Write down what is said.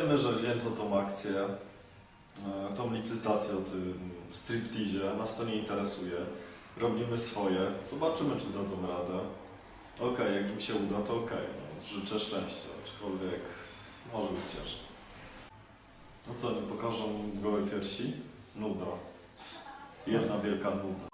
Wiemy, że wzięto tą akcję, e, tą licytację o tym stripteasie, nas to nie interesuje. Robimy swoje, zobaczymy czy dadzą radę. Okej, jak im się uda, to okej. No, życzę szczęścia, aczkolwiek może być ciężko. No co, nie pokażą gołej piersi? Nuda. Jedna wielka nuda.